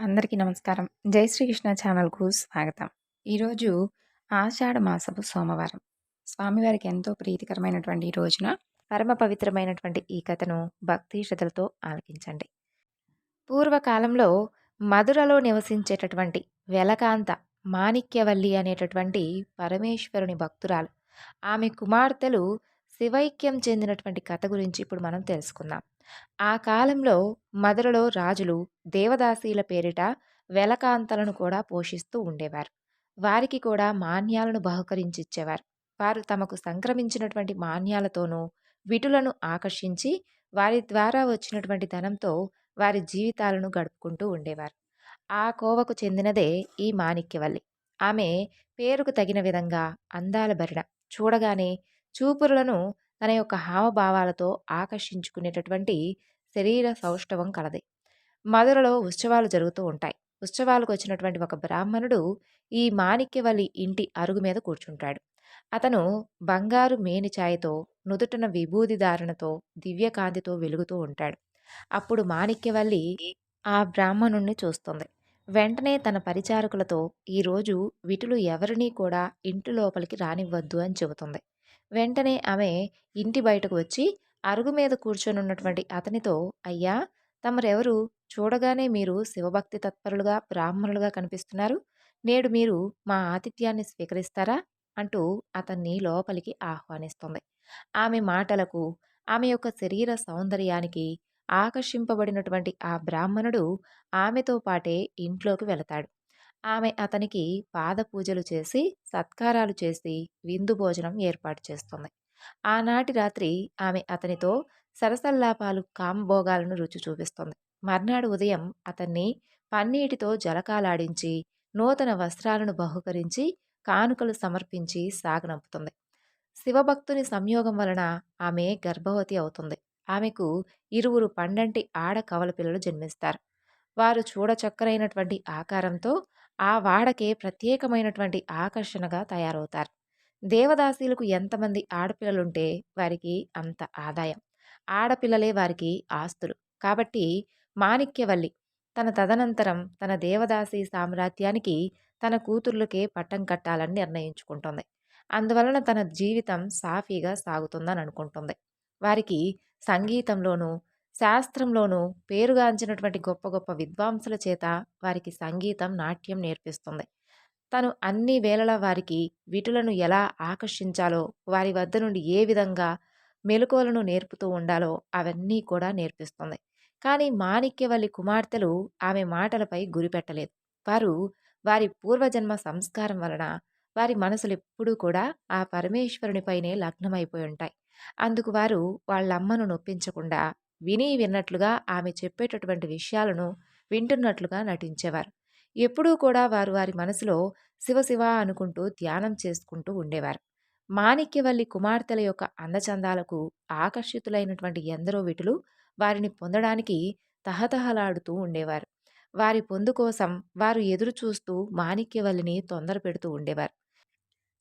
అందరికీ నమస్కారం. జై శ్రీకృష్ణ ఛానల్‌కు స్వాగతం. ఈరోజు ఆషాఢ మాసపు సోమవారం. స్వామివారికి ఎంతో ప్రీతికరమైనటువంటి ఈ రోజున పరమ పవిత్రమైనటువంటి ఈ కథను భక్తి శ్రద్ధలతో ఆలకించండి. పూర్వకాలంలో మధురలో నివసించేటటువంటి వెలకాంత మాణిక్యవల్లి అనేటటువంటి పరమేశ్వరుని భక్తురాలు. ఆమె కుమార్తెలు శివైక్యం చెందినటువంటి కథ గురించి ఇప్పుడు మనం తెలుసుకుందాం. ఆ కాలంలో మధురలో రాజులు దేవదాసీల పేరిట వెలకాంతలను కూడా పోషిస్తూ ఉండేవారు. వారికి కూడా మాన్యాలను బహుకరించిచ్చేవారు. వారు తమకు సంక్రమించినటువంటి మాన్యాలతోనూ విటులను ఆకర్షించి వారి ద్వారా వచ్చినటువంటి ధనంతో వారి జీవితాలను గడుపుకుంటూ ఉండేవారు. ఆ కోవకు చెందినదే ఈ మాణిక్యవల్లి. ఆమె పేరుకు తగిన విధంగా అందాల భరిణ. చూడగానే చూపురులను తన యొక్క హావభావాలతో ఆకర్షించుకునేటటువంటి శరీర సౌష్ఠవం కలది. మధురలో ఉత్సవాలు జరుగుతూ ఉంటాయి. ఉత్సవాలకు వచ్చినటువంటి ఒక బ్రాహ్మణుడు ఈ మాణిక్యవల్లి ఇంటి అరుగు మీద కూర్చుంటాడు. అతను బంగారు మేనిచాయతో నుదుటన విభూది ధారణతో, దివ్యకాంతితో వెలుగుతూ ఉంటాడు. అప్పుడు మాణిక్యవల్లి ఆ బ్రాహ్మణుణ్ణి చూస్తుంది. వెంటనే తన పరిచారకులతో ఈరోజు విటులు ఎవరినీ కూడా ఇంటి లోపలికి రానివ్వద్దు అని చెబుతుంది. వెంటనే ఆమె ఇంటి బయటకు వచ్చి అరుగు మీద కూర్చొనున్నటువంటి అతనితో అయ్యా! తమరెవరు? చూడగానే మీరు శివభక్తి తత్పరులుగా, బ్రాహ్మణులుగా కనిపిస్తున్నారు. నేడు మీరు మా ఆతిథ్యాన్ని స్వీకరిస్తారా? అంటూ అతన్ని లోపలికి ఆహ్వానిస్తుంది. ఆమె మాటలకు, ఆమె యొక్క శరీర సౌందర్యానికి ఆకర్షింపబడినటువంటి ఆ బ్రాహ్మణుడు ఆమెతో పాటే ఇంట్లోకి వెళతాడు. ఆమె అతనికి పాదపూజలు చేసి, సత్కారాలు చేసి విందు భోజనం ఏర్పాటు చేస్తుంది. ఆనాటి రాత్రి ఆమె అతనితో సరసల్లాపాలు, కాంభోగాలను రుచి చూపిస్తుంది. మర్నాడు ఉదయం అతన్ని పన్నీటితో జలకాలాడించి, నూతన వస్త్రాలను బహుకరించి, కానుకలు సమర్పించి సాగనంపుతుంది. శివభక్తుని సంయోగం వలన ఆమె గర్భవతి అవుతుంది. ఆమెకు ఇరువురు పండంటి ఆడ కవల పిల్లలు జన్మిస్తారు. వారు చూడచక్కరైనటువంటి ఆకారంతో ఆ వాడకే ప్రత్యేకమైనటువంటి ఆకర్షణగా తయారవుతారు. దేవదాసీలకు ఎంతమంది ఆడపిల్లలుంటే వారికి అంత ఆదాయం. ఆడపిల్లలే వారికి ఆస్తులు. కాబట్టి మాణిక్యవల్లి తన తదనంతరం తన దేవదాసీ సామ్రాజ్యానికి తన కూతుర్లకే పట్టం కట్టాలని నిర్ణయించుకుంటుంది. అందువలన తన జీవితం సాఫీగా సాగుతుందని అనుకుంటుంది. వారికి సంగీతంలోనూ, శాస్త్రంలోనూ పేరుగాంచినటువంటి గొప్ప గొప్ప విద్వాంసుల చేత వారికి సంగీతం, నాట్యం నేర్పిస్తుంది. తను అన్ని వేళల వారికి విటులను ఎలా ఆకర్షించాలో, వారి వద్ద నుండి ఏ విధంగా మెలకువలను నేర్పుతూ ఉండాలో అవన్నీ కూడా నేర్పిస్తుంది. కానీ మాణిక్యవల్లి కుమార్తెలు ఆమె మాటలపై గురిపెట్టలేదు. వారు వారి పూర్వజన్మ సంస్కారం వలన వారి మనసులు ఎప్పుడూ కూడా ఆ పరమేశ్వరునిపైనే లగ్నమైపోయి ఉంటాయి. అందుకు వారు వాళ్ళమ్మను నొప్పించకుండా విని విన్నట్లుగా ఆమె చెప్పేటటువంటి విషయాలను వింటున్నట్లుగా నటించేవారు. ఎప్పుడూ కూడా వారు వారి మనసులో శివ శివ అనుకుంటూ ధ్యానం చేసుకుంటూ ఉండేవారు. మాణిక్యవల్లి కుమార్తెల యొక్క అందచందాలకు ఆకర్షితులైనటువంటి ఎందరో విటులు వారిని పొందడానికి తహతహలాడుతూ ఉండేవారు. వారి పొందు కోసం వారు ఎదురు చూస్తూ మాణిక్యవల్లిని తొందర పెడుతూ ఉండేవారు.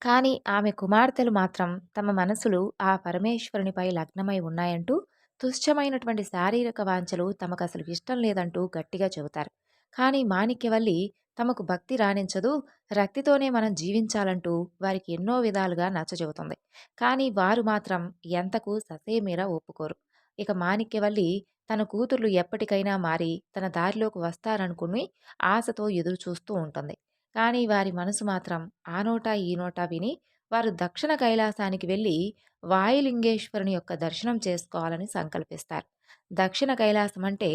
కానీ ఆమె కుమార్తెలు మాత్రం తమ మనసులు ఆ పరమేశ్వరునిపై లగ్నమై ఉన్నాయంటూ తుశ్చమైనటువంటి శారీరక వాంఛలు తమకు అసలు ఇష్టం లేదంటూ గట్టిగా చెబుతారు. కానీ మాణిక్యవల్లి తమకు భక్తి రాణించదు, రక్తితోనే మనం జీవించాలంటూ వారికి ఎన్నో విధాలుగా నచ్చజెబుతుంది కానీ వారు మాత్రం ఎంతకు ససేమీర ఒప్పుకోరు. ఇక మాణిక్యవల్లి తన కూతుర్లు ఎప్పటికైనా మారి తన దారిలోకి వస్తారనుకుని ఆశతో ఎదురు చూస్తూ ఉంటుంది. కానీ వారి మనసు మాత్రం ఆ నోటా ఈ నోటా విని వారు దక్షిణ కైలాసానికి వెళ్ళి వాయులింగేశ్వరుని యొక్క దర్శనం చేసుకోవాలని సంకల్పిస్తారు. దక్షిణ కైలాసం అంటే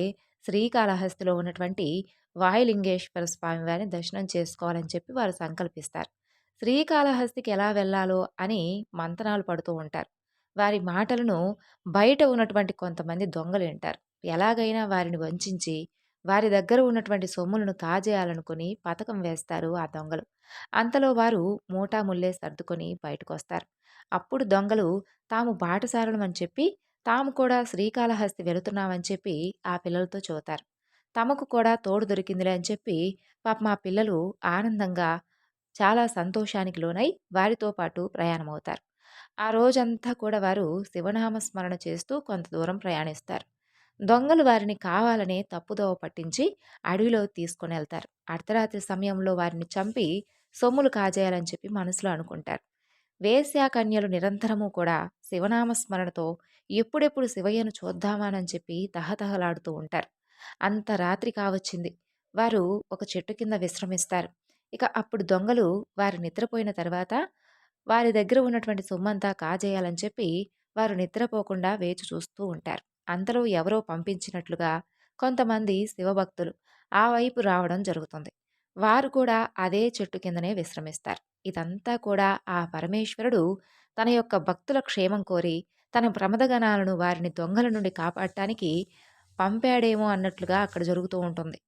శ్రీకాళహస్తిలో ఉన్నటువంటి వాయులింగేశ్వర స్వామివారిని దర్శనం చేసుకోవాలని చెప్పి వారు సంకల్పిస్తారు. శ్రీకాళహస్తికి ఎలా వెళ్ళాలో అని మంతనాలు పడుతూ ఉంటారు. వారి మాటలను బయట ఉన్నటువంటి కొంతమంది దొంగలు వింటారు. ఎలాగైనా వారిని వంచించి వారి దగ్గర ఉన్నటువంటి సొమ్ములను కాజేయాలనుకుని పథకం వేస్తారు ఆ దొంగలు. అంతలో వారు మూటా ముల్లే సర్దుకొని బయటకొస్తారు. అప్పుడు దొంగలు తాము బాటసారులమని చెప్పి తాము కూడా శ్రీకాళహస్తి వెళుతున్నామని చెప్పి ఆ పిల్లలతో చూతారు తమకు కూడా తోడు దొరికిందిలే అని చెప్పి పాప మా పిల్లలు ఆనందంగా చాలా సంతోషానికి లోనై వారితో పాటు ప్రయాణమవుతారు. ఆ రోజంతా కూడా వారు శివనామ స్మరణ చేస్తూ కొంత దూరం ప్రయాణిస్తారు. దొంగలు వారిని కావాలనే తప్పుదోవ పట్టించి అడవిలో తీసుకొని వెళ్తారు. అర్ధరాత్రి సమయంలో వారిని చంపి సొమ్ములు కాజేయాలని చెప్పి మనసులో అనుకుంటారు. వేశ్యాకన్యలు నిరంతరము కూడా శివనామస్మరణతో ఎప్పుడెప్పుడు శివయ్యను చూద్దామానని చెప్పి తహతహలాడుతూ ఉంటారు. అంత రాత్రి కావచ్చింది. వారు ఒక చెట్టు కింద విశ్రమిస్తారు. ఇక అప్పుడు దొంగలు వారు నిద్రపోయిన తర్వాత వారి దగ్గర ఉన్నటువంటి సొమ్మంతా కాజేయాలని చెప్పి వారు నిద్రపోకుండా వేచి చూస్తూ ఉంటారు. అంతలో ఎవరో పంపించినట్లుగా కొంతమంది శివభక్తులు ఆ వైపు రావడం జరుగుతుంది. వారు కూడా అదే చెట్టు కిందనే విశ్రమిస్తారు. ఇదంతా కూడా ఆ పరమేశ్వరుడు తన యొక్క భక్తుల క్షేమం కోరి తన ప్రమదగణాలను వారిని దొంగల నుండి కాపాడటానికి పంపాడేమో అన్నట్లుగా అక్కడ జరుగుతూ ఉంటుంది.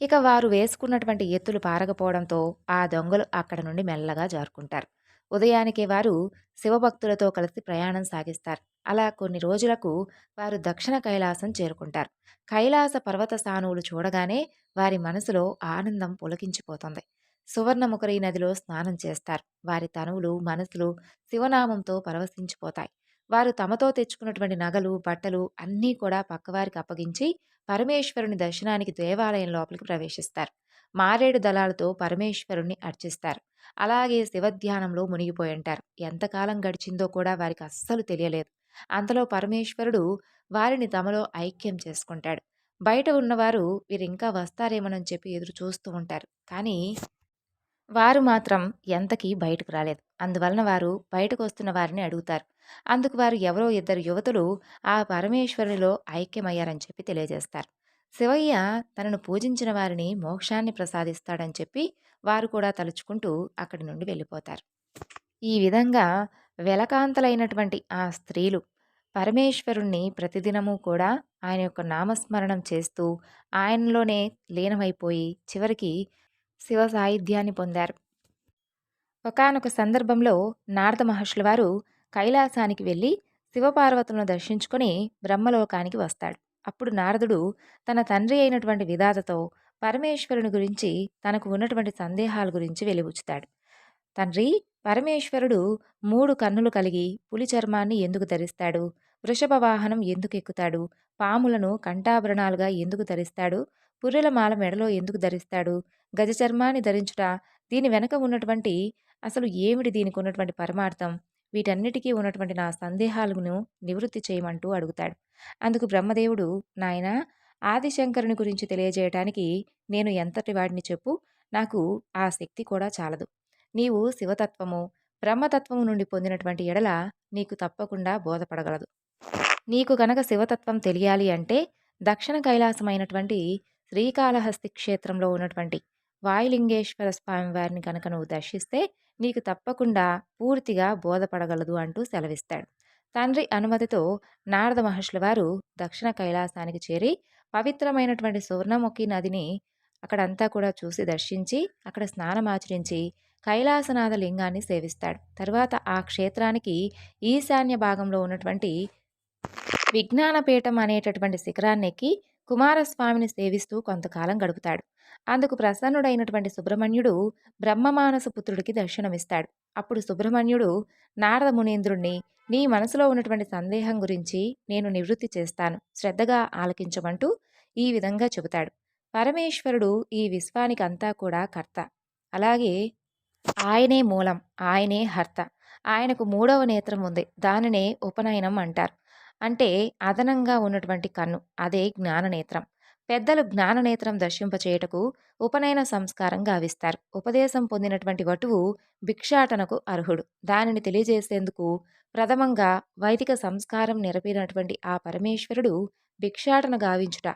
ఇక వారు వేసుకున్నటువంటి ఎత్తులు పారకపోవడంతో ఆ దొంగలు అక్కడ నుండి మెల్లగా జారుకుంటారు. ఉదయానికి వారు శివభక్తులతో కలిసి ప్రయాణం సాగిస్తారు. అలా కొన్ని రోజులకు వారు దక్షిణ కైలాసం చేరుకుంటారు. కైలాస పర్వత స్థానువులు చూడగానే వారి మనసులో ఆనందం పులకించిపోతుంది. సువర్ణముఖరి నదిలో స్నానం చేస్తారు. వారి తనువులు మనసులు శివనామంతో పరవశించిపోతాయి. వారు తమతో తెచ్చుకున్నటువంటి నగలు బట్టలు అన్నీ కూడా పక్కవారికి అప్పగించి పరమేశ్వరుని దర్శనానికి దేవాలయం లోపలికి ప్రవేశిస్తారు. మారేడు దళాలతో పరమేశ్వరుణ్ణి అర్చిస్తారు. అలాగే శివధ్యానంలో మునిగిపోయి ఉంటారు. ఎంతకాలం గడిచిందో కూడా వారికి అస్సలు తెలియలేదు. అంతలో పరమేశ్వరుడు వారిని తమలో ఐక్యం చేసుకుంటాడు. బయట ఉన్నవారు వీరు ఇంకా వస్తారేమోనని చెప్పి ఎదురు చూస్తూ ఉంటారు. కానీ వారు మాత్రం ఎంతకీ బయటకు రాలేదు. అందువలన వారు బయటకు వస్తున్న వారిని అడుగుతారు. అందుకు వారు ఎవరో ఇద్దరు యువతులు ఆ పరమేశ్వరునిలో ఐక్యమయ్యారని చెప్పి తెలియజేస్తారు. శివయ్య తనను పూజించిన వారిని మోక్షాన్ని ప్రసాదిస్తాడని చెప్పి వారు కూడా తలుచుకుంటూ అక్కడి నుండి వెళ్ళిపోతారు. ఈ విధంగా వెలకాంతలైనటువంటి ఆ స్త్రీలు పరమేశ్వరుణ్ణి ప్రతిదినము కూడా ఆయన యొక్క నామస్మరణం చేస్తూ ఆయనలోనే లీనమైపోయి చివరికి శివ సాహిత్యాన్ని పొందారు. ఒకనొక సందర్భంలో నారద మహర్షుల వారు కైలాసానికి వెళ్ళి శివపార్వతులను దర్శించుకొని బ్రహ్మలోకానికి వస్తాడు. అప్పుడు నారదుడు తన తండ్రి అయినటువంటి విధాతతో పరమేశ్వరుని గురించి తనకు ఉన్నటువంటి సందేహాల గురించి వెలిబుచ్చుతాడు. తండ్రి పరమేశ్వరుడు మూడు కన్నులు కలిగి పులి చర్మాన్ని ఎందుకు ధరిస్తాడు? వృషభ వాహనం ఎందుకు ఎక్కుతాడు? పాములను కంఠాభరణాలుగా ఎందుకు ధరిస్తాడు? పుర్రెల మాల మెడలో ఎందుకు ధరిస్తాడు? గజ చర్మాన్ని ధరించుట దీని వెనక ఉన్నటువంటి అసలు ఏమిటి దీనికి ఉన్నటువంటి పరమార్థం? వీటన్నిటికీ ఉన్నటువంటి నా సందేహాలను నివృత్తి చేయమంటూ అడుగుతాడు. అందుకు బ్రహ్మదేవుడు నాయన ఆదిశంకరుని గురించి తెలియజేయటానికి నేను ఎంతటి వాడిని చెప్పు నాకు ఆ శక్తి కూడా చాలదు. నీవు శివతత్వము బ్రహ్మతత్వము నుండి పొందినటువంటి ఎడల నీకు తప్పకుండా బోధపడగలదు. నీకు గనక శివతత్వం తెలియాలి అంటే దక్షిణ కైలాసమైనటువంటి శ్రీకాళహస్తి క్షేత్రంలో ఉన్నటువంటి వాయులింగేశ్వర స్వామి వారిని కనుక నువ్వు దర్శిస్తే నీకు తప్పకుండా పూర్తిగా బోధపడగలదు అంటూ సెలవిస్తాడు. తండ్రి అనుమతితో నారద మహర్షుల వారు దక్షిణ కైలాసానికి చేరి పవిత్రమైనటువంటి సువర్ణముఖి నదిని అక్కడంతా కూడా చూసి దర్శించి అక్కడ స్నానమాచరించి కైలాసనాథ లింగాన్ని సేవిస్తాడు. తర్వాత ఆ క్షేత్రానికి ఈశాన్య భాగంలో ఉన్నటువంటి విజ్ఞానపీఠం అనేటటువంటి శిఖరాన్ని ఎక్కి కుమారస్వామిని సేవిస్తూ కొంతకాలం గడుపుతాడు. అందుకు ప్రసన్నుడైనటువంటి సుబ్రహ్మణ్యుడు బ్రహ్మమానస పుత్రుడికి దర్శనమిస్తాడు. అప్పుడు సుబ్రహ్మణ్యుడు నారద మునీంద్రుణ్ణి నీ మనసులో ఉన్నటువంటి సందేహం గురించి నేను నివృత్తి చేస్తాను. శ్రద్ధగా ఆలకించమంటూ ఈ విధంగా చెబుతాడు. పరమేశ్వరుడు ఈ విశ్వానికి అంతా కూడా కర్త. అలాగే ఆయనే మూలం ఆయనే హర్త. ఆయనకు మూడవ నేత్రం ఉంది. దానినే ఉపనయనం అంటారు. అంటే అదనంగా ఉన్నటువంటి కన్ను. అదే జ్ఞాననేత్రం. పెద్దలు జ్ఞాననేత్రం దర్శింపచేయటకు ఉపనయన సంస్కారం గావిస్తారు. ఉపదేశం పొందినటువంటి వటువు భిక్షాటనకు అర్హుడు. దానిని తెలియజేసేందుకు ప్రథమంగా వైదిక సంస్కారం నెరపినటువంటి ఆ పరమేశ్వరుడు భిక్షాటన గావించుట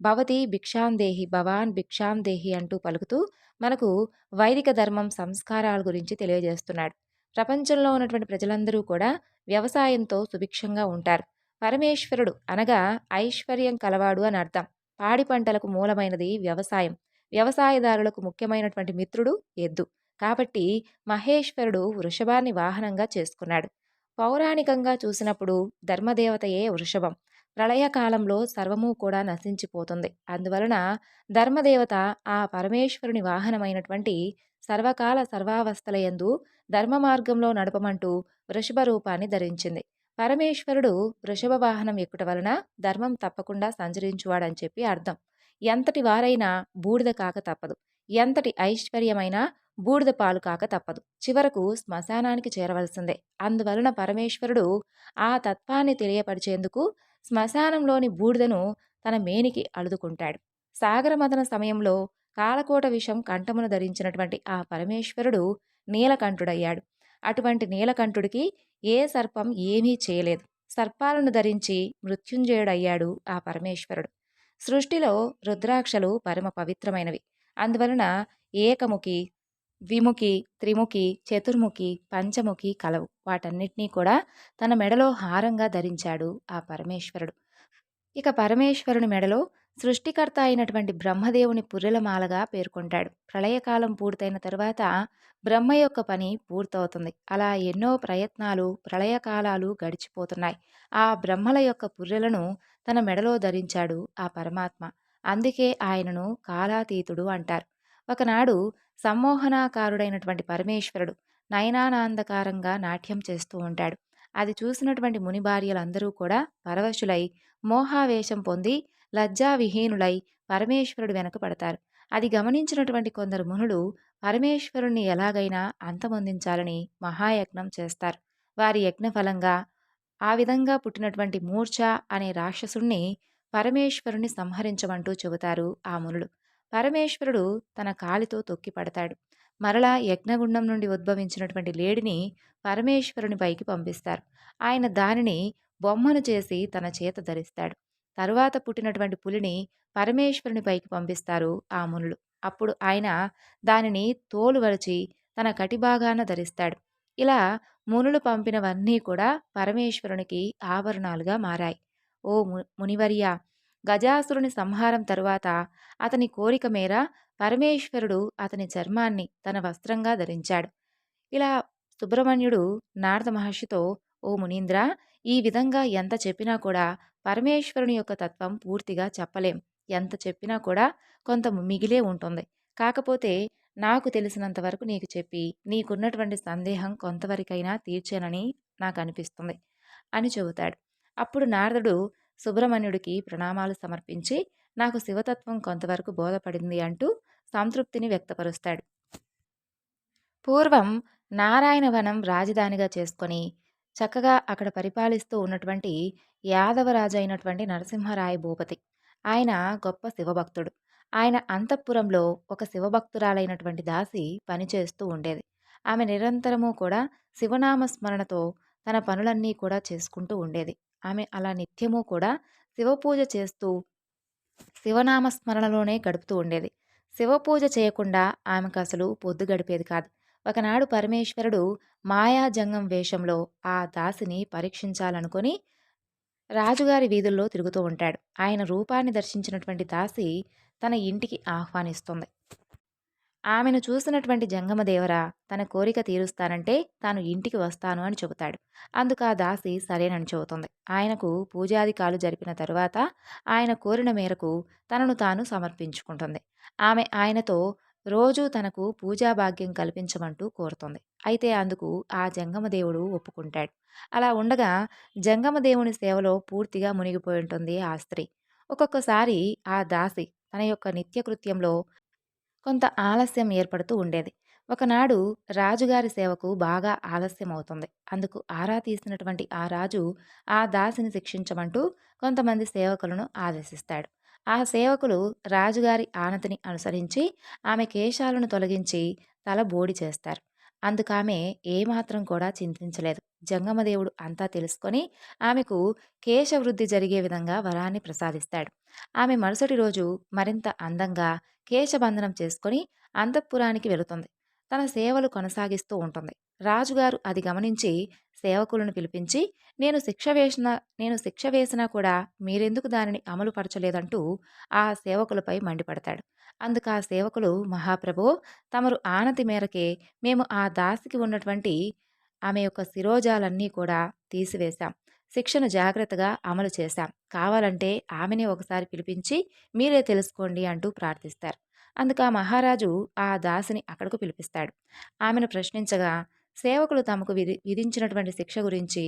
భవతి భిక్షాందేహి భవాన్ భిక్షాందేహి అంటూ పలుకుతూ మనకు వైదిక ధర్మం సంస్కారాల గురించి తెలియజేస్తున్నాడు. ప్రపంచంలో ఉన్నటువంటి ప్రజలందరూ కూడా వ్యవసాయంతో సుభిక్షంగా ఉంటారు. పరమేశ్వరుడు అనగా ఐశ్వర్యం కలవాడు అని అర్థం. పాడి పంటలకు మూలమైనది వ్యవసాయం. వ్యవసాయదారులకు ముఖ్యమైనటువంటి మిత్రుడు ఎద్దు. కాబట్టి మహేశ్వరుడు వృషభాన్ని వాహనంగా చేసుకున్నాడు. పౌరాణికంగా చూసినప్పుడు ధర్మదేవతయే వృషభం. ప్రళయకాలంలో సర్వము కూడా నశించిపోతుంది. అందువలన ధర్మదేవత ఆ పరమేశ్వరుని వాహనమైనటువంటి సర్వకాల సర్వావస్థల యందు ధర్మ మార్గంలో నడపమంటూ వృషభ రూపాన్ని ధరించింది. పరమేశ్వరుడు వృషభ వాహనం ఎక్కుట వలన ధర్మం తప్పకుండా సంచరించువాడని చెప్పి అర్థం. ఎంతటి వారైనా బూడిద కాక తప్పదు. ఎంతటి ఐశ్వర్యమైనా బూడిద పాలు కాక తప్పదు. చివరకు శ్మశానానికి చేరవలసిందే. అందువలన పరమేశ్వరుడు ఆ తత్వాన్ని తెలియపరిచేందుకు శ్మశానంలోని బూడిదను తన మేనికి అలుదుకుంటాడు. సాగరమదన సమయంలో కాలకోట విషం కంఠమును ధరించినటువంటి ఆ పరమేశ్వరుడు నీలకంఠుడయ్యాడు. అటువంటి నీలకంఠుడికి ఏ సర్పం ఏమీ చేయలేదు. సర్పాలను ధరించి మృత్యుంజయుడయ్యాడు ఆ పరమేశ్వరుడు. సృష్టిలో రుద్రాక్షలు పరమ పవిత్రమైనవి. అందువలన ఏకముఖి ద్విముఖి త్రిముఖి చతుర్ముఖి పంచముఖి కలవు. వాటన్నిటినీ కూడా తన మెడలో హారంగా ధరించాడు ఆ పరమేశ్వరుడు. ఇక పరమేశ్వరుని మెడలో సృష్టికర్త అయినటువంటి బ్రహ్మదేవుని పుర్రెలమాలగా పేర్కొంటాడు. ప్రళయకాలం పూర్తయిన తరువాత బ్రహ్మ యొక్క పని పూర్తవుతుంది. అలా ఎన్నో ప్రయత్నాలు ప్రళయకాలాలు గడిచిపోతున్నాయి. ఆ బ్రహ్మల యొక్క పుర్రెలను తన మెడలో ధరించాడు ఆ పరమాత్మ. అందుకే ఆయనను కాలాతీతుడు అంటారు. ఒకనాడు సమ్మోహనాకారుడైనటువంటి పరమేశ్వరుడు నయనానందకారంగా నాట్యం చేస్తూ ఉంటాడు. అది చూసినటువంటి ముని భార్యలందరూ కూడా పరవశులై మోహావేశం పొంది లజ్జావిహీనులై పరమేశ్వరుడు వెనక పడతారు అది గమనించినటువంటి కొందరు మునులు పరమేశ్వరుణ్ణి ఎలాగైనా అంతమొందించాలని మహాయజ్ఞం చేస్తారు. వారి యజ్ఞఫలంగా ఆ విధంగా పుట్టినటువంటి మూర్ఛ అనే రాక్షసుణ్ణి పరమేశ్వరుని సంహరించమంటూ చెబుతారు ఆ మునులు. పరమేశ్వరుడు తన కాలితో తొక్కి పడతాడు. మరలా యజ్ఞగుండం నుండి ఉద్భవించినటువంటి లేడిని పరమేశ్వరుని పైకి పంపిస్తారు. ఆయన దానిని బొమ్మను చేసి తన చేత ధరిస్తాడు. తరువాత పుట్టినటువంటి పులిని పరమేశ్వరుని పైకి పంపిస్తారు ఆ మునులు. అప్పుడు ఆయన దానిని తోలు తన కటిభాగాన ధరిస్తాడు. ఇలా మునులు పంపినవన్నీ కూడా పరమేశ్వరునికి ఆభరణాలుగా మారాయి. ఓ మునివర్య! గజాసురుని సంహారం తరువాత అతని కోరిక మేర పరమేశ్వరుడు అతని చర్మాన్ని తన వస్త్రంగా ధరించాడు. ఇలా సుబ్రహ్మణ్యుడు నారద మహర్షితో ఓ మునీంద్ర! ఈ విధంగా ఎంత చెప్పినా కూడా పరమేశ్వరుని యొక్క తత్వం పూర్తిగా చెప్పలేం. ఎంత చెప్పినా కూడా కొంత మిగిలే ఉంటుంది. కాకపోతే నాకు తెలిసినంత వరకు నీకు చెప్పి నీకున్నటువంటి సందేహం కొంతవరకైనా తీర్చానని నాకు అనిపిస్తుంది అని చెబుతాడు. అప్పుడు నారదుడు సుబ్రహ్మణ్యుడికి ప్రణామాలు సమర్పించి నాకు శివతత్వం కొంతవరకు బోధపడింది అంటూ సంతృప్తిని వ్యక్తపరుస్తాడు. పూర్వం నారాయణవనం రాజధానిగా చేసుకొని చక్కగా అక్కడ పరిపాలిస్తూ ఉన్నటువంటి యాదవరాజు అయినటువంటి నరసింహరాయ భూపతి. ఆయన గొప్ప శివభక్తుడు. ఆయన అంతఃపురంలో ఒక శివభక్తురాలైనటువంటి దాసి పనిచేస్తూ ఉండేది. ఆమె నిరంతరము కూడా శివనామ స్మరణతో తన పనులన్నీ కూడా చేసుకుంటూ ఉండేది. ఆమె అలా నిత్యము కూడా శివపూజ చేస్తూ శివనామ స్మరణలోనే గడుపుతూ ఉండేది. శివపూజ చేయకుండా ఆమెకు అసలు పొద్దు గడిపేది కాదు. ఒకనాడు పరమేశ్వరుడు మాయాజంగం వేషంలో ఆ దాసిని పరీక్షించాలనుకొని రాజుగారి వీధుల్లో తిరుగుతూ ఉంటాడు. ఆయన రూపాన్ని దర్శించినటువంటి దాసి తన ఇంటికి ఆహ్వానిస్తుంది. ఆమెను చూసినటువంటి జంగమదేవర తన కోరిక తీరుస్తానంటే తాను ఇంటికి వస్తాను అని చెబుతాడు. అందుకు ఆ దాసి సరేనని చెబుతుంది. ఆయనకు పూజాధికాలు జరిపిన తరువాత ఆయన కోరిన మేరకు తనను తాను సమర్పించుకుంటుంది. ఆమె ఆయనతో రోజూ తనకు పూజాభాగ్యం కల్పించమంటూ కోరుతుంది. అయితే అందుకు ఆ జంగమదేవుడు ఒప్పుకుంటాడు. అలా ఉండగా జంగమదేవుని సేవలో పూర్తిగా మునిగిపోయి ఉంటుంది ఆ స్త్రీ. ఒక్కొక్కసారి ఆ దాసి తన యొక్క నిత్యకృత్యంలో కొంత ఆలస్యం ఏర్పడుతూ ఉండేది. ఒకనాడు రాజుగారి సేవకు బాగా ఆలస్యం అవుతుంది. అందుకు ఆరా తీసినటువంటి ఆ రాజు ఆ దాసిని శిక్షించమంటూ కొంతమంది సేవకులను ఆదేశిస్తాడు. ఆ సేవకులు రాజుగారి ఆనతిని అనుసరించి ఆమె కేశాలను తొలగించి తల బోడి చేస్తారు. అందుకామె ఏమాత్రం కూడా చింతించలేదు. జంగమదేవుడు అంతా తెలుసుకొని ఆమెకు కేశవృద్ధి జరిగే విధంగా వరాన్ని ప్రసాదిస్తాడు. ఆమె మరుసటి రోజు మరింత అందంగా కేశబంధనం చేసుకొని అంతఃపురానికి వెళుతుంది. తన సేవలు కొనసాగిస్తూ ఉంటుంది. రాజుగారు అది గమనించి సేవకులను పిలిపించి నేను శిక్ష వేసిన నేను శిక్ష వేసినా కూడా మీరెందుకు దానిని అమలు పరచలేదంటూ ఆ సేవకులపై మండిపడతాడు. అందుకు ఆ సేవకులు మహాప్రభో తమరు ఆనతి మేరకే మేము ఆ దాసికి ఉన్నటువంటి ఆమె యొక్క శిరోజాలన్నీ కూడా తీసివేశాం. శిక్షను జాగ్రత్తగా అమలు చేశాం. కావాలంటే ఆమెనే ఒకసారి పిలిపించి మీరే తెలుసుకోండి అంటూ ప్రార్థిస్తారు. అందుకు ఆ మహారాజు ఆ దాసిని అక్కడకు పిలిపిస్తాడు. ఆమెను ప్రశ్నించగా సేవకులు తమకు విధి విధించినటువంటి శిక్ష గురించి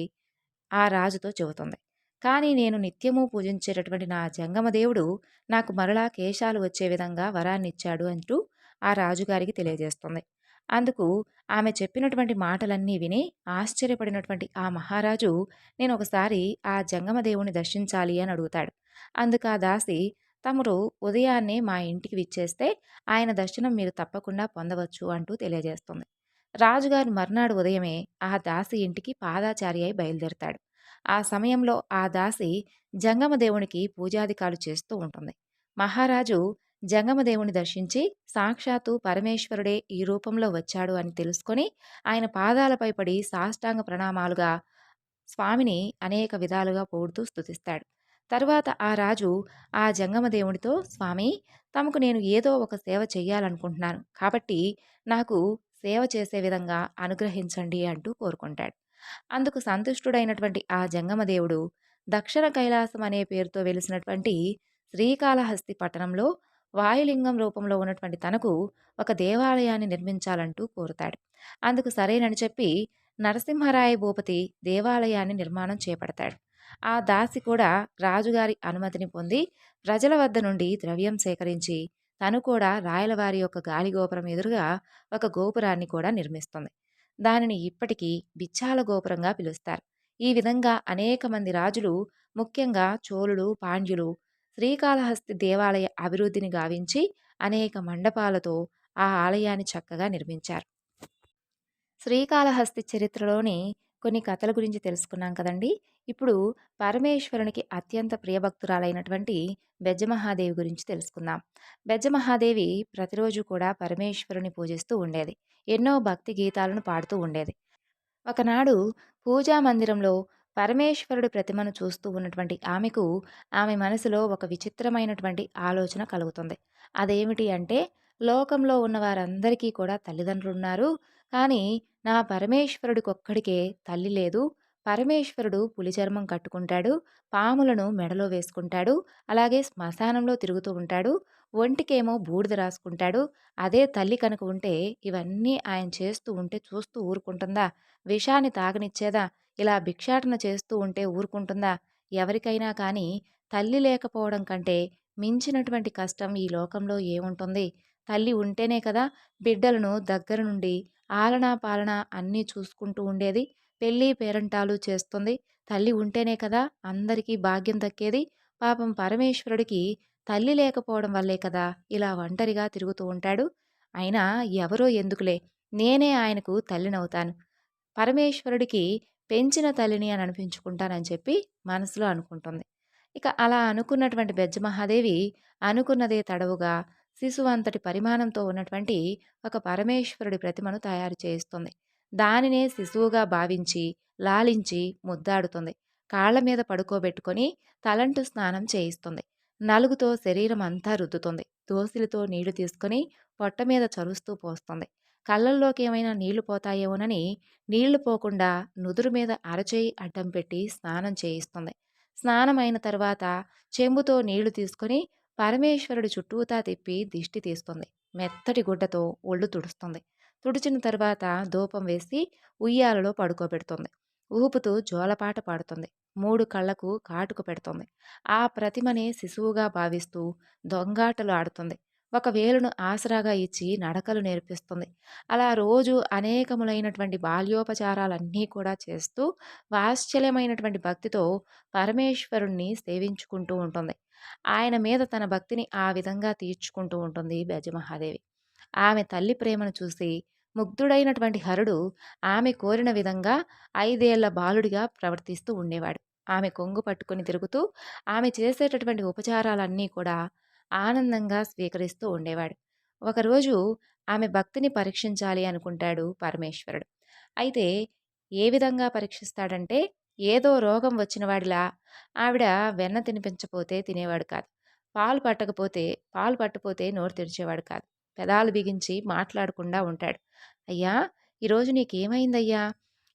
ఆ రాజుతో చెబుతుంది. కానీ నేను నిత్యము పూజించేటటువంటి నా జంగమదేవుడు నాకు మరలా కేశాలు వచ్చే విధంగా వరాన్నిచ్చాడు అంటూ ఆ రాజుగారికి తెలియజేస్తుంది. అందుకు ఆమె చెప్పినటువంటి మాటలన్నీ విని ఆశ్చర్యపడినటువంటి ఆ మహారాజు నేను ఒకసారి ఆ జంగమదేవుని దర్శించాలి అని అడుగుతాడు. అందుకు ఆ దాసి తమరు ఉదయాన్నే మా ఇంటికి విచ్చేస్తే ఆయన దర్శనం మీరు తప్పకుండా పొందవచ్చు అంటూ తెలియజేస్తుంది. రాజుగారు మర్నాడు ఉదయమే ఆ దాసి ఇంటికి పాదాచారి అయి బయలుదేరతాడు. ఆ సమయంలో ఆ దాసి జంగమదేవునికి పూజాధికాలు చేస్తూ ఉంటుంది. మహారాజు జంగమదేవుని దర్శించి సాక్షాత్తు పరమేశ్వరుడే ఈ రూపంలో వచ్చాడు అని తెలుసుకొని ఆయన పాదాలపై పడి సాష్టాంగ ప్రణామాలుగా స్వామిని అనేక విధాలుగా పోడుతూ స్థుతిస్తాడు తరువాత ఆ రాజు ఆ జంగమదేవునితో స్వామి తమకు నేను ఏదో ఒక సేవ చెయ్యాలనుకుంటున్నాను. కాబట్టి నాకు సేవ చేసే విధంగా అనుగ్రహించండి అంటూ కోరుకుంటాడు. అందుకు సంతుష్టుడైనటువంటి ఆ జంగమదేవుడు దక్షిణ కైలాసం అనే పేరుతో వెలిసినటువంటి శ్రీకాళహస్తి పట్టణంలో వాయులింగం రూపంలో ఉన్నటువంటి తనకు ఒక దేవాలయాన్ని నిర్మించాలంటూ కోరుతాడు. అందుకు సరేనని చెప్పి నరసింహరాయ భూపతి దేవాలయాన్ని నిర్మాణం చేపడతాడు. ఆ దాసి కూడా రాజుగారి అనుమతిని పొంది ప్రజల వద్ద నుండి ద్రవ్యం సేకరించి తను కూడా రాయలవారి యొక్క గాలిగోపురం ఎదురుగా ఒక గోపురాన్ని కూడా నిర్మిస్తుంది. దానిని ఇప్పటికీ బిచ్చాల గోపురంగా పిలుస్తారు. ఈ విధంగా అనేక మంది రాజులు ముఖ్యంగా చోళులు పాండ్యులు శ్రీకాళహస్తి దేవాలయ అభివృద్ధిని గావించి అనేక మండపాలతో ఆ ఆలయాన్ని చక్కగా నిర్మించారు. శ్రీకాళహస్తి చరిత్రలోని కొన్ని కథల గురించి తెలుసుకున్నాం కదండి. ఇప్పుడు పరమేశ్వరునికి అత్యంత ప్రియభక్తురాలైనటువంటి బెజ్జమహాదేవి గురించి తెలుసుకుందాం. బెజ్జమహాదేవి ప్రతిరోజు కూడా పరమేశ్వరుని పూజిస్తూ ఉండేది. ఎన్నో భక్తి గీతాలను పాడుతూ ఉండేది. ఒకనాడు పూజా మందిరంలో పరమేశ్వరుడి ప్రతిమను చూస్తూ ఉన్నటువంటి ఆమెకు ఆమె మనసులో ఒక విచిత్రమైనటువంటి ఆలోచన కలుగుతుంది. అదేమిటి అంటే లోకంలో ఉన్న వారందరికీ కూడా తల్లిదండ్రులున్నారు. కానీ నా పరమేశ్వరుడికొక్కడికే తల్లి లేదు. పరమేశ్వరుడు పులి చర్మం కట్టుకుంటాడు. పాములను మెడలో వేసుకుంటాడు. అలాగే శ్మశానంలో తిరుగుతూ ఉంటాడు. ఒంటికేమో బూడిద రాసుకుంటాడు. అదే తల్లి కనుక ఉంటే ఇవన్నీ ఆయన చేస్తూ ఉంటే చూస్తూ ఊరుకుంటుందా? విషాన్ని తాగనిచ్చేదా? ఇలా భిక్షాటన చేస్తూ ఉంటే ఊరుకుంటుందా? ఎవరికైనా కానీ తల్లి లేకపోవడం కంటే మించినటువంటి కష్టం ఈ లోకంలో ఏముంటుంది? తల్లి ఉంటేనే కదా బిడ్డలను దగ్గర నుండి ఆలనా పాలన అన్నీ చూసుకుంటూ ఉండేది. పెళ్ళి పేరంటాలు చేస్తుంది. తల్లి ఉంటేనే కదా అందరికీ భాగ్యం దక్కేది. పాపం పరమేశ్వరుడికి తల్లి లేకపోవడం వల్లే కదా ఇలా ఒంటరిగా తిరుగుతూ ఉంటాడు. అయినా ఎవరో ఎందుకులే నేనే ఆయనకు తల్లినవుతాను. పరమేశ్వరుడికి పెంచిన తల్లిని అని అనిపించుకుంటానని చెప్పి మనసులో అనుకుంటుంది. ఇక అలా అనుకున్నటువంటి బెజ్జమహాదేవి అనుకున్నదే తడవుగా శిశువు అంతటి పరిమాణంతో ఉన్నటువంటి ఒక పరమేశ్వరుడి ప్రతిమను తయారు చేస్తుంది దానినే శిశువుగా భావించి లాలించి ముద్దాడుతుంది. కాళ్ళ మీద పడుకోబెట్టుకొని తలంటు స్నానం చేయిస్తుంది. నలుగుతో శరీరం అంతా రుద్దుతుంది. దోసిలితో నీళ్ళు తీసుకొని పొట్ట మీద చరుస్తూ పోస్తుంది. కళ్ళల్లోకి ఏమైనా నీళ్ళు పోతాయేమోనని నీళ్ళు పోకుండా నుదురు మీద అరచేయి అడ్డం పెట్టి స్నానం చేయిస్తుంది. స్నానం అయిన తర్వాత చెంబుతో నీళ్ళు తీసుకొని పరమేశ్వరుడి చుట్టూతా తిప్పి దిష్టి తీస్తుంది. మెత్తటి గుడ్డతో ఒళ్ళు తుడుస్తుంది. తుడిచిన తర్వాత ధూపం వేసి ఉయ్యాలలో పడుకోబెడుతుంది. ఊపుతూ జోలపాట పాడుతుంది. మూడు కళ్ళకు కాటుకు పెడుతుంది. ఆ ప్రతిమనే శిశువుగా భావిస్తూ దొంగాటలు ఆడుతుంది. ఒక వేలును ఆసరాగా ఇచ్చి నడకలు నేర్పిస్తుంది. అలా రోజు అనేకములైనటువంటి బాల్యోపచారాలన్నీ కూడా చేస్తూ వాత్సల్యమైనటువంటి భక్తితో పరమేశ్వరుణ్ణి సేవించుకుంటూ ఉంటుంది. ఆయన మీద తన భక్తిని ఆ విధంగా తీర్చుకుంటూ ఉంటుంది బెజమహాదేవి ఆమె తల్లి ప్రేమను చూసి ముగ్ధుడైనటువంటి హరుడు ఆమె కోరిన విధంగా ఐదేళ్ళ బాలుడిగా ప్రవర్తిస్తూ ఉండేవాడు. ఆమె కొంగు పట్టుకుని తిరుగుతూ ఆమె చేసేటటువంటి ఉపచారాలన్నీ కూడా ఆనందంగా స్వీకరిస్తూ ఉండేవాడు. ఒకరోజు ఆమె భక్తిని పరీక్షించాలి అనుకుంటాడు పరమేశ్వరుడు. అయితే ఏ విధంగా పరీక్షిస్తాడంటే ఏదో రోగం వచ్చినవాడిలా ఆవిడ వెన్న తినిపించపోతే తినేవాడు కాదు. పాలు పట్టకపోతే పాలు పట్టపోతే నోరు తెరిచేవాడు కాదు. పెదాలు బిగించి మాట్లాడకుండా ఉంటాడు. అయ్యా ఈరోజు నీకేమైందయ్యా?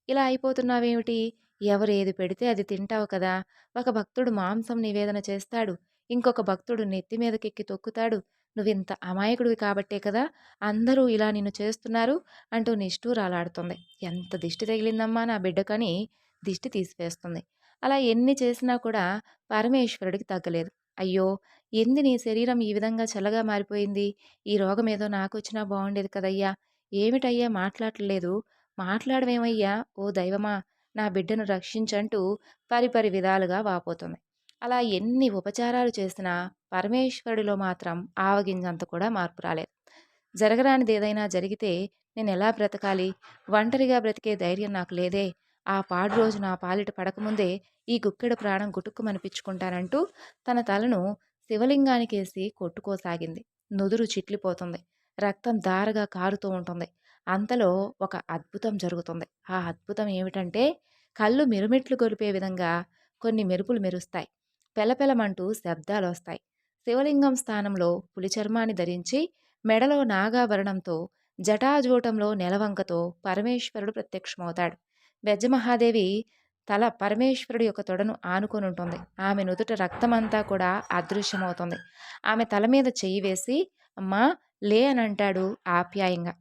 ఇలా అయిపోతున్నావేమిటి? ఎవరు ఏది పెడితే అది తింటావు కదా? ఒక భక్తుడు మాంసం నివేదన చేస్తాడు. ఇంకొక భక్తుడు నెత్తి మీదకెక్కి తొక్కుతాడు. నువ్వింత అమాయకుడివి కాబట్టే కదా అందరూ ఇలా నిన్ను చేస్తున్నారు అంటూ నిష్ఠూరాలాడుతుంది. ఎంత దిష్టి తగిలిందమ్మా నా బిడ్డకని దిష్టి తీసివేస్తుంది. అలా ఎన్ని చేసినా కూడా పరమేశ్వరుడికి తగ్గలేదు. అయ్యో ఎంది నీ శరీరం ఈ విధంగా చల్లగా మారిపోయింది? ఈ రోగం ఏదో నాకు వచ్చినా బాగుండేది కదయ్యా. ఏమిటయ్యా మాట్లాడలేదు? మాట్లాడవేమయ్యా? ఓ దైవమా నా బిడ్డను రక్షించంటూ పరిపరి విధాలుగా వాపోతుంది. అలా ఎన్ని ఉపచారాలు చేసినా పరమేశ్వరుడిలో మాత్రం ఆవగింజంత కూడా మార్పు రాలేదు. జరగరానిది ఏదైనా జరిగితే నేను ఎలా బ్రతకాలి? ఒంటరిగా బ్రతికే ధైర్యం నాకు లేదే. ఆ పాడు రోజు నా పాలిట పడకముందే ఈ గుక్కెడు ప్రాణం గుటుక్కుమనిపించుకుంటానంటూ తన తలను శివలింగానికేసి కొట్టుకోసాగింది. నుదురు చిట్లిపోతుంది. రక్తం దారగా కారుతూ ఉంటుంది. అంతలో ఒక అద్భుతం జరుగుతుంది. ఆ అద్భుతం ఏమిటంటే కళ్ళు మిరుమిట్లు గొలిపే విధంగా కొన్ని మెరుపులు మెరుస్తాయి. పెలపెలమంటూ శబ్దాలు వస్తాయి శివలింగం స్థానంలో పులి చర్మాన్ని ధరించి మెడలో నాగాభరణంతో జటాజూటంలో నెలవంకతో పరమేశ్వరుడు ప్రత్యక్షమవుతాడు. బెజ్జమహాదేవి తల పరమేశ్వరుడు యొక్క తొడను ఆనుకొని ఉంటుంది ఆమె నుదుట రక్తమంతా కూడా అదృశ్యమవుతుంది. ఆమె తల మీద చెయ్యి వేసి అమ్మా లే అని అంటాడు ఆప్యాయంగా.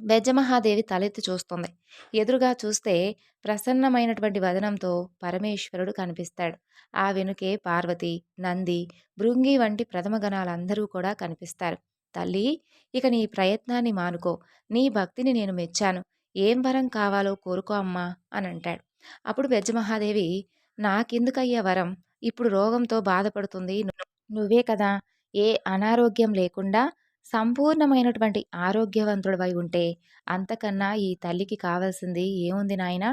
బెజ్జమహాదేవి తలెత్తి చూస్తుంది. ఎదురుగా చూస్తే ప్రసన్నమైనటువంటి వదనంతో పరమేశ్వరుడు కనిపిస్తాడు. ఆ వెనుకే పార్వతి నంది భృంగి వంటి ప్రథమ గణాలందరూ కూడా కనిపిస్తారు. తల్లి ఇక నీ ప్రయత్నాన్ని మానుకో. నీ భక్తిని నేను మెచ్చాను. ఏం వరం కావాలో కోరుకో అమ్మా అని అంటాడు. అప్పుడు బెజ్జమహాదేవి నాకెందుకయ్యే వరం? ఇప్పుడు రోగంతో బాధపడుతుంది. నువ్వే కదా. ఏ అనారోగ్యం లేకుండా సంపూర్ణమైనటువంటి ఆరోగ్యవంతుడివై ఉంటే అంతకన్నా ఈ తల్లికి కావాల్సింది ఏముంది నాయన?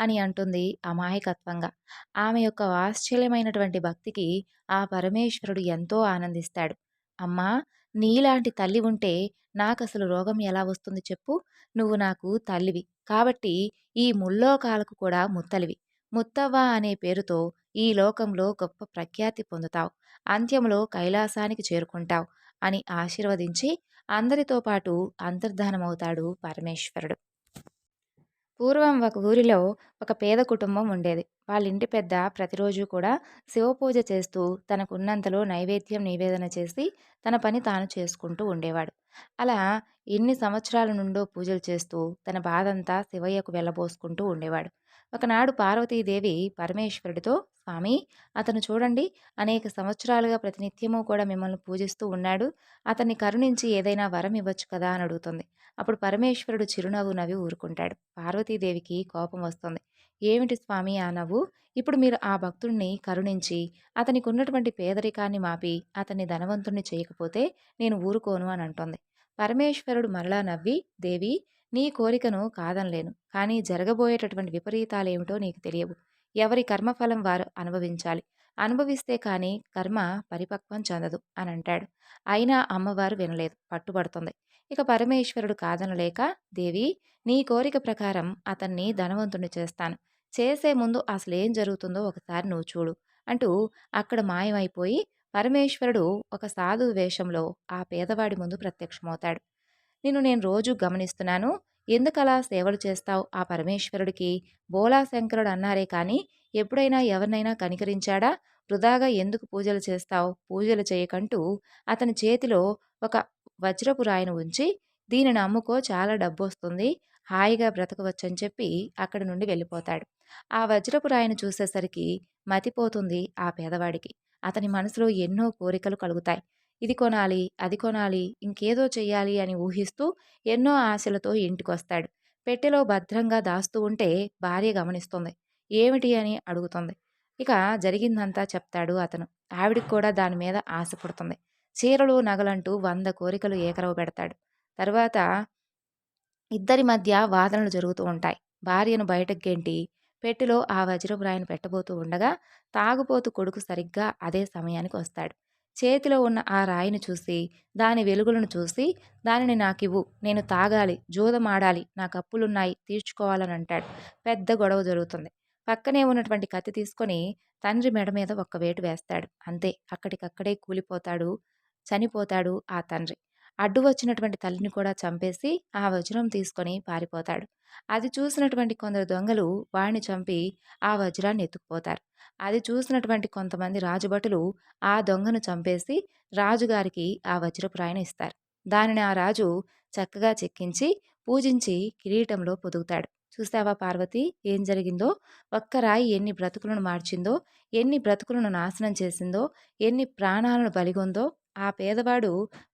అని అంటుంది అమాయకత్వంగా. ఆమె యొక్క వాత్సల్యమైనటువంటి భక్తికి ఆ పరమేశ్వరుడు ఎంతో ఆనందిస్తాడు. అమ్మా నీలాంటి తల్లి ఉంటే నాకు అసలు రోగం ఎలా వస్తుంది చెప్పు? నువ్వు నాకు తల్లివి కాబట్టి ఈ ముల్లోకాలకు కూడా ముత్తలివి. ముత్తవ్వ అనే పేరుతో ఈ లోకంలో గొప్ప ప్రఖ్యాతి పొందుతావు. అంత్యంలో కైలాసానికి చేరుకుంటావు. అని ఆశీర్వదించి అందరితో పాటు అంతర్ధానమవుతాడు పరమేశ్వరుడు. పూర్వం ఒక ఊరిలో ఒక పేద కుటుంబం ఉండేది. వాళ్ళ ఇంటి పెద్ద ప్రతిరోజు కూడా శివపూజ చేస్తూ తనకున్నంతలో నైవేద్యం నివేదన చేసి తన పని తాను చేసుకుంటూ ఉండేవాడు. అలా ఎన్ని సంవత్సరాల నుండో పూజలు చేస్తూ తన బాధంతా శివయ్యకు వెళ్ళబోసుకుంటూ ఉండేవాడు. ఒకనాడు పార్వతీదేవి పరమేశ్వరుడితో స్వామి అతను చూడండి అనేక సంవత్సరాలుగా ప్రతినిత్యము కూడా మిమ్మల్ని పూజిస్తూ ఉన్నాడు. అతన్ని కరుణించి ఏదైనా వరం ఇవ్వచ్చు కదా? అని అడుగుతుంది. అప్పుడు పరమేశ్వరుడు చిరునవ్వు నవ్వి ఊరుకుంటాడు. పార్వతీదేవికి కోపం వస్తుంది. ఏమిటి స్వామి ఆ నవ్వు? ఇప్పుడు మీరు ఆ భక్తుడిని కరుణించి అతనికి ఉన్నటువంటి పేదరికాన్ని మాపి అతన్ని ధనవంతుణ్ణి చేయకపోతే నేను ఊరుకోను అని అంటోంది. పరమేశ్వరుడు మరలా నవ్వి దేవి నీ కోరికను కాదనలేను. కానీ జరగబోయేటటువంటి విపరీతాలేమిటో నీకు తెలియవు. ఎవరి కర్మఫలం వారు అనుభవించాలి. అనుభవిస్తే కానీ కర్మ పరిపక్వం చెందదు అని అంటాడు. అయినా అమ్మవారు వినలేదు. పట్టుబడుతుంది. ఇక పరమేశ్వరుడు కాదనలేక దేవి నీ కోరిక ప్రకారం అతన్ని ధనవంతుని చేస్తాను. చేసే ముందు అసలు ఏం జరుగుతుందో ఒకసారి నువ్వు చూడు అంటూ అక్కడ మాయమైపోయి పరమేశ్వరుడు ఒక సాధు వేషంలో ఆ పేదవాడి ముందు ప్రత్యక్షమవుతాడు. నిన్ను నేను రోజు గమనిస్తున్నాను. ఎందుకలా సేవలు చేస్తావు ఆ పరమేశ్వరుడికి? బోలా శంకరుడు అన్నారే కానీ ఎప్పుడైనా ఎవరినైనా కనికరించాడా? వృధాగా ఎందుకు పూజలు చేస్తావు? పూజలు చేయకంటూ అతని చేతిలో ఒక వజ్రపు రాయిని ఉంచి దీనిని అమ్ముకో చాలా డబ్బు వస్తుంది హాయిగా బ్రతకవచ్చని చెప్పి అక్కడి నుండి వెళ్ళిపోతాడు. ఆ వజ్రపు రాయిని చూసేసరికి మతిపోతుంది ఆ పేదవాడికి. అతని మనసులో ఎన్నో కోరికలు కలుగుతాయి. ఇది కొనాలి అది కొనాలి ఇంకేదో చెయ్యాలి అని ఊహిస్తూ ఎన్నో ఆశలతో ఇంటికొస్తాడు. పెట్టెలో భద్రంగా దాస్తూ ఉంటే భార్య గమనిస్తుంది. ఏమిటి? అని అడుగుతుంది. ఇక జరిగిందంతా చెప్తాడు అతను. ఆవిడికి కూడా దాని మీద ఆశ పుడుతుంది. చీరలు నగలంటూ వంద కోరికలు ఏకరవ పెడతాడు తర్వాత ఇద్దరి మధ్య వాదనలు జరుగుతూ ఉంటాయి. భార్యను బయటకు గెంటి పెట్టెలో ఆ వజ్రపురాయిని పెట్టబోతూ ఉండగా తాగుపోతు కొడుకు సరిగ్గా అదే సమయానికి వస్తాడు. చేతిలో ఉన్న ఆ రాయిని చూసి దాని వెలుగులను చూసి దానిని నాకివ్వు. నేను తాగాలి. జూదమాడాలి. నాకు అప్పులున్నాయి తీర్చుకోవాలని అంటాడు. పెద్ద గొడవ జరుగుతుంది. పక్కనే ఉన్నటువంటి కత్తి తీసుకొని తండ్రి మెడ మీద ఒక్క వేటు వేస్తాడు. అంతే. అక్కడికక్కడే కూలిపోతాడు చనిపోతాడు ఆ తండ్రి. అడ్డు వచ్చినటువంటి తల్లిని కూడా చంపేసి ఆ వజ్రం తీసుకొని పారిపోతాడు. అది చూసినటువంటి కొందరు దొంగలు వాడిని చంపి ఆ వజ్రాన్ని ఎత్తుకుపోతారు. అది చూసినటువంటి కొంతమంది రాజుభటులు ఆ దొంగను చంపేసి రాజుగారికి ఆ వజ్రపు రాయిని ఇస్తారు. దానిని ఆ రాజు చక్కగా చెక్కించి పూజించి కిరీటంలో పొదుగుతాడు. చూసావా పార్వతి ఏం జరిగిందో? ఒక్క రాయి ఎన్ని బ్రతుకులను మార్చిందో ఎన్ని బ్రతుకులను నాశనం చేసిందో ఎన్ని ప్రాణాలను బలిగొందో ఆ పేదవాడు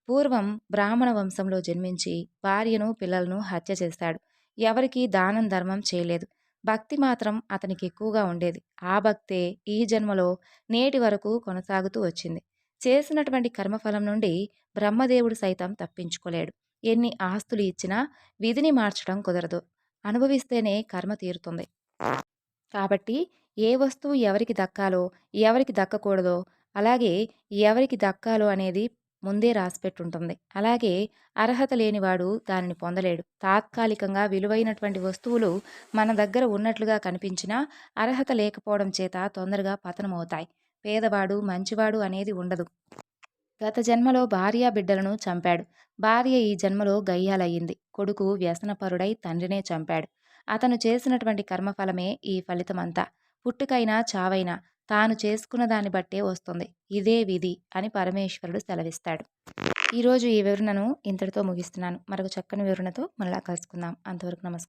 పూర్వం బ్రాహ్మణ వంశంలో జన్మించి భార్యను పిల్లలను హత్య చేశాడు ఎవరికి దానం ధర్మం చేయలేదు. భక్తి మాత్రం అతనికి ఎక్కువగా ఉండేది. ఆ భక్తే ఈ జన్మలో నేటి వరకు కొనసాగుతూ వచ్చింది. చేసినటువంటి కర్మఫలం నుండి బ్రహ్మదేవుడు సైతం తప్పించుకోలేడు. ఎన్ని ఆస్తులు ఇచ్చినా విధిని మార్చడం కుదరదు. అనుభవిస్తేనే కర్మ తీరుతుంది. కాబట్టి ఏ వస్తువు ఎవరికి దక్కాలో ఎవరికి దక్కకూడదో అలాగే ఎవరికి దక్కాలో అనేది ముందే రాసిపెట్టుంటుంది. అలాగే అర్హత లేనివాడు దానిని పొందలేడు. తాత్కాలికంగా విలువైనటువంటి వస్తువులు మన దగ్గర ఉన్నట్లుగా కనిపించినా అర్హత లేకపోవడం చేత తొందరగా పతనమవుతాయి. పేదవాడు మంచివాడు అనేది ఉండదు. గత జన్మలో భార్య బిడ్డలను చంపాడు. భార్య ఈ జన్మలో గయ్యాలయ్యింది. కొడుకు వ్యసనపరుడై తండ్రినే చంపాడు. అతను చేసినటువంటి కర్మఫలమే ఈ ఫలితమంతా. పుట్టుకైనా చావైనా తాను చేసుకున్న దాన్ని బట్టే వస్తుంది. ఇదే విధి అని పరమేశ్వరుడు సెలవిస్తాడు. ఈరోజు ఈ వివరణను ఇంతటితో ముగిస్తున్నాను. మరొక చక్కని వివరణతో మళ్ళా కలుసుకుందాం. అంతవరకు నమస్కారం.